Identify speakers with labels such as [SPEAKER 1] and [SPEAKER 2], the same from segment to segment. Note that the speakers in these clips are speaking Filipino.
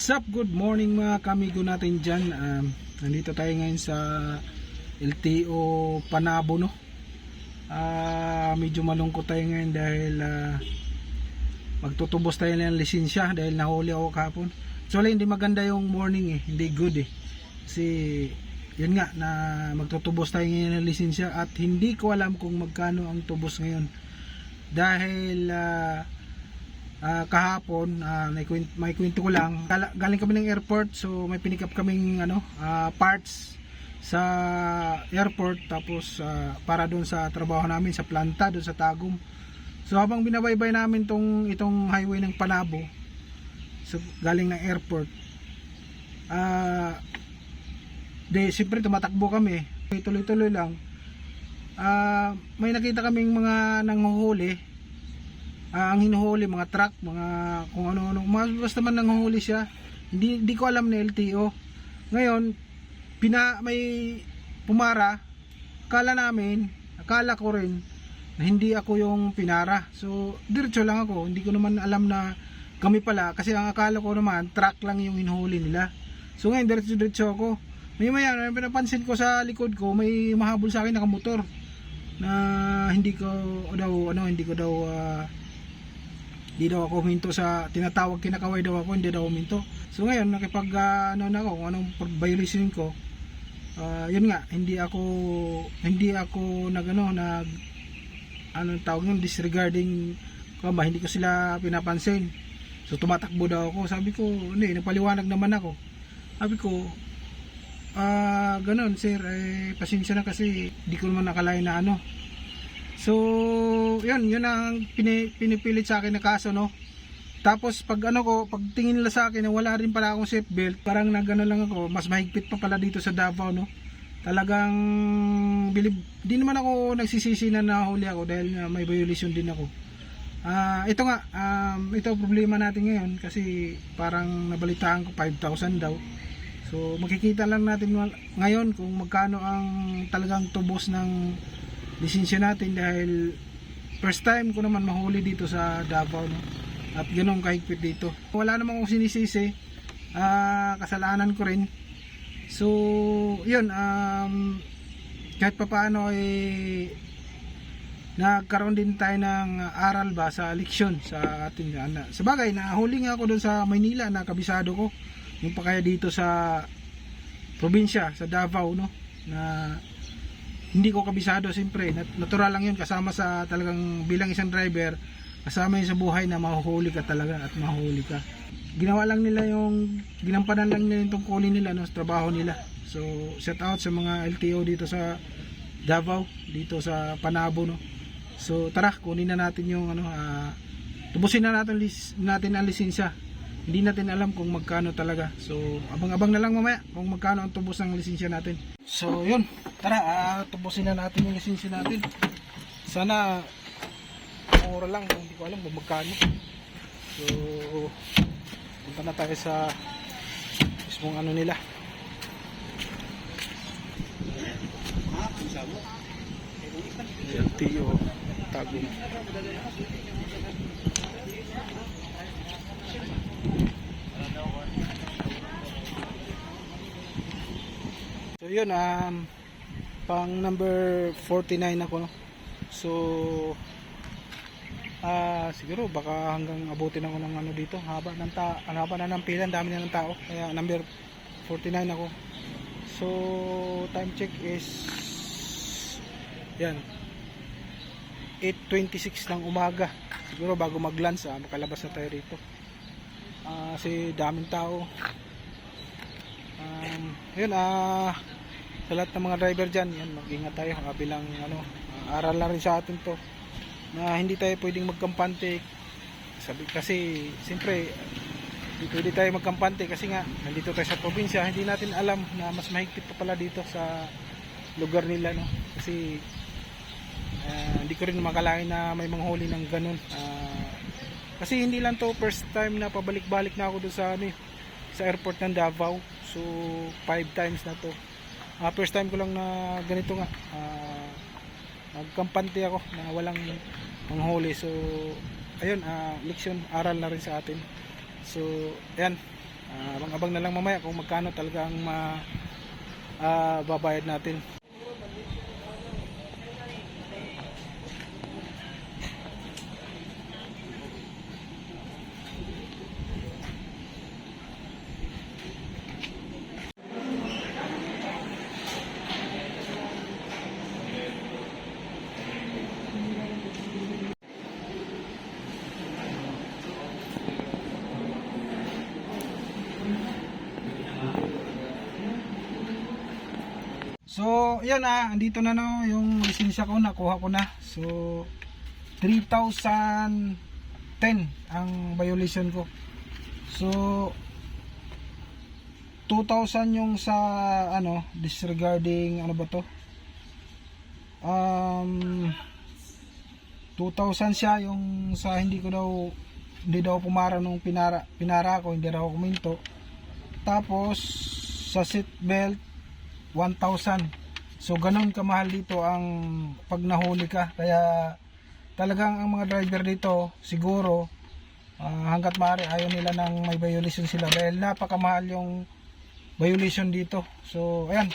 [SPEAKER 1] What's up? Good morning mga kamigo natin dyan. Um, nandito tayo ngayon sa LTO Panabo no. Ah, medyo malungkot tayo ngayon dahil ah, magtutubos tayo ng lisensya dahil nahuli ako kahapon. Actually hindi maganda yung morning eh, hindi good eh. Kasi yun nga na magtutubos tayo ngayon ng lisensya at hindi ko alam kung magkano ang tubos ngayon. Dahil ah, Ah, kahapon ah, may, kwento, may kwento ko lang. Galing kami ng airport so may pinick up kaming ano ah, parts sa airport. Tapos ah, para doon sa trabaho namin sa planta doon sa Tagum. So habang binabaybay namin tong itong highway ng Panabo so galing ng airport ah de siyempre tumatakbo kami. Tuloy-tuloy lang. Ah may nakita kaming mga nanghuhuli Ah, ang hinuhuli mga truck, mga kung ano-ano, mga basta man nanguhuli siya. Hindi hindi ko alam na LTO. Ngayon, pina may pumara. Akala namin, akala ko rin na hindi ako yung pinara. So, diretso lang ako. Hindi ko naman alam na kami pala kasi ang akala ko naman truck lang yung hinuhuli nila. So, ngayon diretso-diretso ako. May maya, may pinapansin ko sa likod ko, may mahabol sa akin nakamotor na hindi ko daw ano hindi ko daw ah, hindi daw ako huminto sa tinatawag kinakaway daw ako hindi daw huminto. So ngayon nakipag ah, ano na ako anong violation ko ah, yun nga hindi ako hindi ako nag ano ano tawag yun disregarding ko ba hindi ko sila pinapansin. So tumatakbo daw ako. Sabi ko hindi napaliwanag naman ako. Sabi ko ah ganun sir eh pasensya na kasi hindi ko naman nakalain na ano So, yun, yun ang pini, pinipilit sa akin na kaso, no? Tapos, pag ano ko, pag tingin nila sa akin na wala rin pala akong seatbelt, parang nagano lang ako, mas mahigpit pa pala dito sa Davao, no? Talagang, bilib, di naman ako nagsisisi na nahuli ako dahil nga may violation din ako. Ah, ito nga, um, ito problema natin ngayon kasi parang nabalitaan ko 5,000 daw. So, makikita lang natin ngayon kung magkano ang talagang tubos ng lisensya natin dahil first time ko naman mahuli dito sa Davao no? at ganun kahigpit dito wala namang akong sinisisi ah, kasalanan ko rin so yun um, kahit pa paano eh nagkaroon din tayo ng aral ba sa leksyon sa ating ana. Sa bagay, nahuli nga ako doon sa Maynila na kabisado ko. Yung pa kaya dito sa probinsya, sa Davao, no? Na hindi ko kabisado siyempre. Nat- natural lang yun kasama sa talagang bilang isang driver kasama yun sa buhay na mahuhuli ka talaga at mahuhuli ka. Ginawa lang nila yung ginampanan lang nila yung tungkulin nila no, sa trabaho nila. So shout out sa mga LTO dito sa Davao dito sa Panabo no. So tara kunin na natin yung ano ah, tubusin na natin natin ang lisensya hindi natin alam kung magkano talaga. So abang-abang na lang mamaya kung magkano ang tubos ng lisensya natin. So yun. Tara ah, tubusin na natin yung lisensya natin. Sana mura lang. Hindi ko alam kung magkano. So punta na tayo sa mismong ano nila. LTO Tagum So yun um pang number 49 ako. So ah siguro baka hanggang abutin ako ng ano dito haba ng ta ang haba na ng pila dami na ng tao. Kaya number 49 ako. So time check is yan. 8.26 ng umaga. Siguro bago mag lunch ah, makalabas na tayo rito. Ah kasi daming tao. Um, yun ah sa lahat ng mga driver dyan yan mag-ingat tayo. Ah, bilang ano aral na rin sa atin to. Na hindi tayo pwedeng magkampante. Sabi kasi siyempre hindi pwede tayo magkampante kasi nga nandito tayo sa probinsya. Hindi natin alam na mas mahigpit pa pala dito sa lugar nila no? Kasi ah, hindi ko rin makalain na may manghuli ng ganun. Ah, kasi hindi lang to first time na pabalik-balik na ako doon sa ano eh, sa airport ng Davao. So five times na to Ah, first time ko lang na ganito nga. Ah, nagkampante ako na walang manghuli so ayun ah leksyon aral na rin sa atin. So ayan Ah, abang-abang na lang mamaya kung magkano talagang ma ah, babayad natin. So, yan ah, andito na no yung lisensya ko, nakuha ko na. So, 3,010 ang violation ko. So, 2,000 yung sa ano, disregarding ano ba to? Um 2,000 siya yung sa hindi ko daw hindi daw pumara nung pinara pinara ko, hindi ako kuminto. Tapos sa seat belt 1,000. So ganun kamahal dito ang pag nahuli ka. Kaya talagang ang mga driver dito siguro ah, hanggat maaari ayaw nila ng may violation sila dahil napakamahal yung violation dito. So ayan.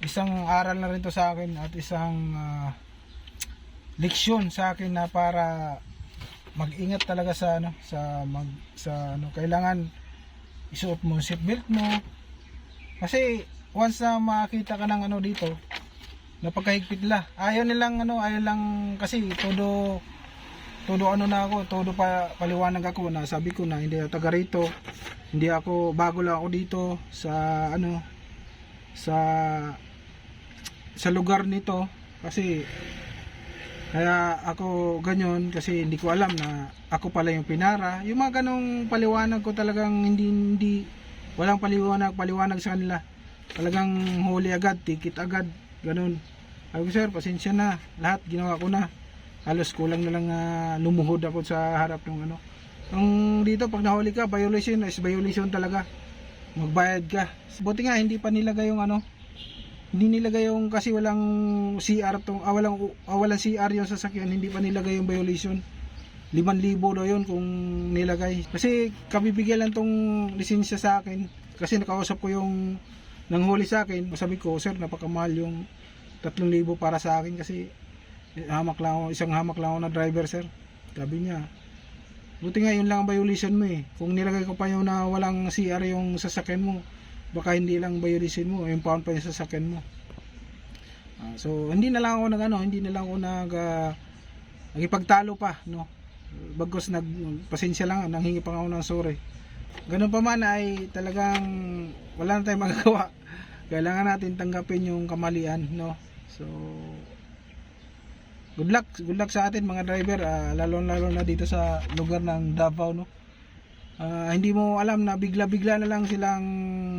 [SPEAKER 1] Isang aral na rin to sa akin at isang ah, leksyon sa akin na para mag-ingat talaga sa ano sa mag sa ano kailangan isuot mo seatbelt mo kasi once na makita ka ng ano dito napagkahigpit nila. Ayaw nilang ano ayaw lang kasi todo todo ano na ako todo pa paliwanag ako na sabi ko na hindi ako taga rito hindi ako bago lang ako dito sa ano sa sa lugar nito. Kasi kaya ako ganyan kasi hindi ko alam na ako pala yung pinara. Yung mga ganong paliwanag ko talagang hindi hindi walang paliwanag paliwanag sa kanila talagang huli agad, ticket agad, ganun. Sabi ko, sir, pasensya na, lahat ginawa ko na. Halos kulang na lang ah, lumuhod ako sa harap ng ano. Ang dito, pag nahuli ka, violation is violation talaga. Magbayad ka. Buti nga, hindi pa nilagay yung ano, hindi nilagay yung kasi walang CR tong ah, walang ah, walang CR yung sasakyan hindi pa nilagay yung violation 5,000 daw yun kung nilagay kasi kabibigyan lang tong lisensya sa akin kasi nakausap ko yung nang huli sa akin, sabi ko, sir, napakamahal yung 3,000 para sa akin kasi hamak lang ako, isang hamak lang ako na driver, sir. Sabi niya, buti nga yun lang ang violation mo eh. Kung nilagay ko pa yung na walang CR yung sasakyan mo, baka hindi lang violation mo, yung pound pa yung sasakyan mo. Ah, so, hindi na lang ako nag ano, hindi na lang ako nag ah, nagipagtalo pa, no. Bagos nag pasensya lang, nanghingi pa ako ng sorry. Ganun pa man ay talagang wala na tayong magagawa. Kailangan natin tanggapin yung kamalian, no? So, good luck. Good luck sa atin mga driver, ah, lalo-lalo na dito sa lugar ng Davao, no? Ah, hindi mo alam na bigla-bigla na lang silang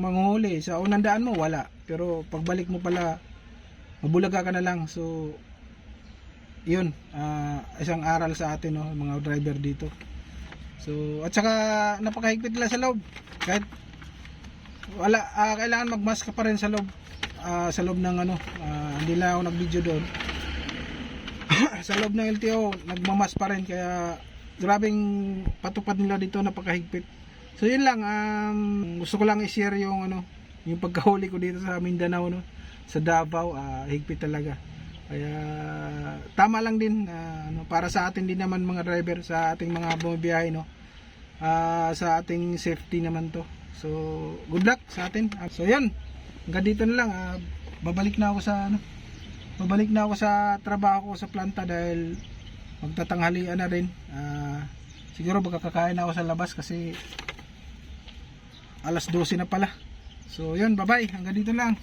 [SPEAKER 1] manghuli. Sa unang daan mo, wala. Pero pagbalik mo pala, mabulaga ka na lang. So, yun, ah, isang aral sa atin, no? Mga driver dito. So, at saka napakahigpit nila sa loob. Kahit wala ah, kailangan magmask pa rin sa loob. Ah, sa loob ng ano, ah, hindi lang ako nag-video doon. sa loob ng LTO, nagmamas pa rin kaya grabing patupad nila dito napakahigpit. So yun lang, um, gusto ko lang i-share yung ano, yung pagkahuli ko dito sa Mindanao no, sa Davao, ah, higpit talaga. Kaya tama lang din ah, ano, para sa atin din naman mga driver sa ating mga bumibiyahe no. Ah, sa ating safety naman to. So good luck sa atin. Ah, so yan. Hanggang dito na lang. Ah, babalik na ako sa ano. Babalik na ako sa trabaho ko sa planta dahil magtatanghalian na rin. Ah, siguro baka kakain na ako sa labas kasi alas 12 na pala. So yun, bye bye. Hanggang dito lang.